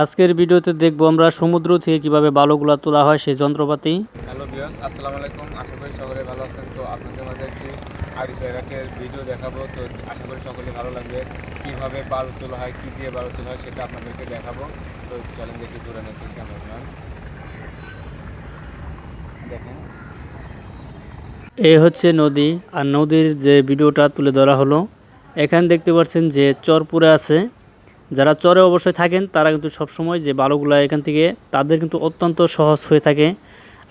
আজকের ভিডিওতে দেখব আমরা সমুদ্র থেকে কীভাবে বালুগুলা তোলা হয় সেই যন্ত্রপাতি। হ্যালো বিয়স আসসালামু আলাইকুম। আশা করি সকলে ভালো আছেন। তো আপনাদের মাঝে একটি আড়ি জায়গাটের ভিডিও দেখাবো। তো আশা করি সকলে ভালো লাগবে। কীভাবে বালু তোলা হয় কী দিয়ে বালু তোলা হয় সেটা আপনাদেরকে দেখাবো। তো চলেন দেখি দূরে নাকি কেমন দেখেন। এ হচ্ছে নদী। আর নদীর যে ভিডিওটা তুলে ধরা হলো এখানে দেখতে পাচ্ছেন যে চরপুরে আছে। যারা চরে অবশ্যই থাকেন, তারা কিন্তু সবসময় যে বালুগুলা এখান থেকে, তাদের কিন্তু অত্যন্ত সহজ হয়ে থাকে।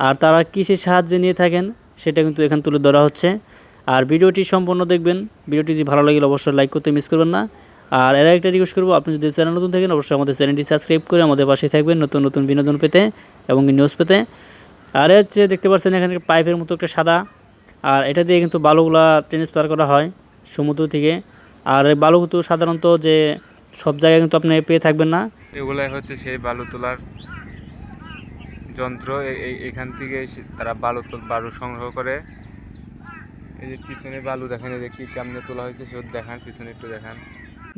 আর তারা কিসের সাহায্যে নিয়ে থাকেন, সেটা কিন্তু এখানে তুলে ধরা হচ্ছে। আর ভিডিওটি সম্পূর্ণ দেখবেন। ভিডিওটি যদি ভালো লাগলে অবশ্যই লাইক করতে মিস করবেন না। আর এরা একটা রিকোয়েস্ট করব, আপনি যদি চ্যানেল নতুন থাকেন, অবশ্যই আমাদের চ্যানেলটি সাবস্ক্রাইব করে আমাদের পাশে থাকবেন নতুন নতুন বিনোদন পেতে এবং নিউজ পেতে। আর হচ্ছে দেখতে পাচ্ছেন এখানে পাইপের মতো একটা সাদা। আর এটা দিয়ে কিন্তু বালুগুলা ট্রান্সফার করা হয় সমুদ্র থেকে। আর বালু কিন্তু সাধারণত যে সব জায়গায় কিন্তু আপনি পেয়ে থাকবেন না। এগুলাই হচ্ছে সেই বালু তোলার যন্ত্র। এখান থেকে তারা বালু তোল বালু সংগ্রহ করে। এই যে পিছনে বালু দেখেন এই যে কি কেমনে তোলা হয়েছে সেটা দেখান পিছনে একটু দেখান।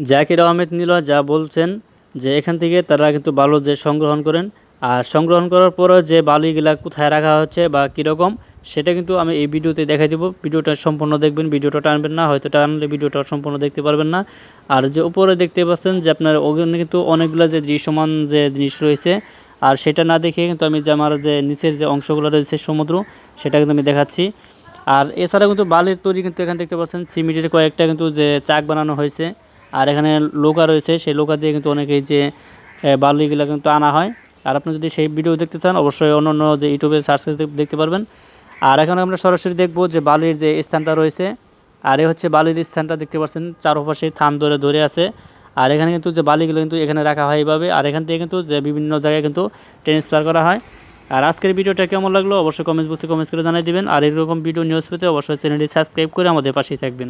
জাকির আহমেদ নীল যা বলছেন যে এখান থেকে তারা কিন্তু বালু যে সংগ্রহণ করেন আর সংগ্রহণ করার পরে যে বালিগুলা কোথায় রাখা হচ্ছে বা কীরকম সেটা কিন্তু আমি এই ভিডিওতে দেখাই দেবো। ভিডিওটা সম্পূর্ণ দেখবেন, ভিডিওটা টানবেন না, হয়তো টানলে ভিডিওটা সম্পূর্ণ দেখতে পারবেন না। আর যে উপরে দেখতে পাচ্ছেন যে আপনার ওখানে কিন্তু অনেকগুলো যে দৃশ্যমান যে জিনিস রয়েছে, আর সেটা না দেখে কিন্তু আমি যে আমার যে নিচের যে অংশগুলো রয়েছে সমুদ্র, সেটা কিন্তু আমি দেখাচ্ছি। আর এছাড়া কিন্তু বালির তৈরি কিন্তু এখানে দেখতে পাচ্ছেন, সিমেন্টের কয়েকটা কিন্তু যে চাক বানানো হয়েছে, আর এখানে লোকা রয়েছে, সেই লোকা দিয়ে কিন্তু অনেকেই যে বালিগুলো কিন্তু আনা হয়। আর আপনি যদি সেই ভিডিও দেখতে চান, অবশ্যই অন্য অন্য যে ইউটিউবে সার্চ করে দেখতে পারবেন। আর এখন আমরা সরাসরি দেখব যে বালির যে স্থানটা রয়েছে, আর এ হচ্ছে বালির স্থানটা দেখতে পাচ্ছেন, চারপাশে থান ধরে ধরে আছে। আর এখানে কিন্তু যে বালিগুলো কিন্তু এখানে রাখা হয় এইভাবে, আর এখান থেকে কিন্তু যে বিভিন্ন জায়গায় কিন্তু ট্রান্সফার করা হয়। আর আজকের ভিডিওটা কেমন লাগল? অবশ্যই কমেন্টস বক্সে কমেন্টস করে জানিয়ে দেবেন। আর এরকম ভিডিও নিউজ পেতে অবশ্যই চ্যানেলটি সাবস্ক্রাইব করে আমাদের পাশেই থাকবেন।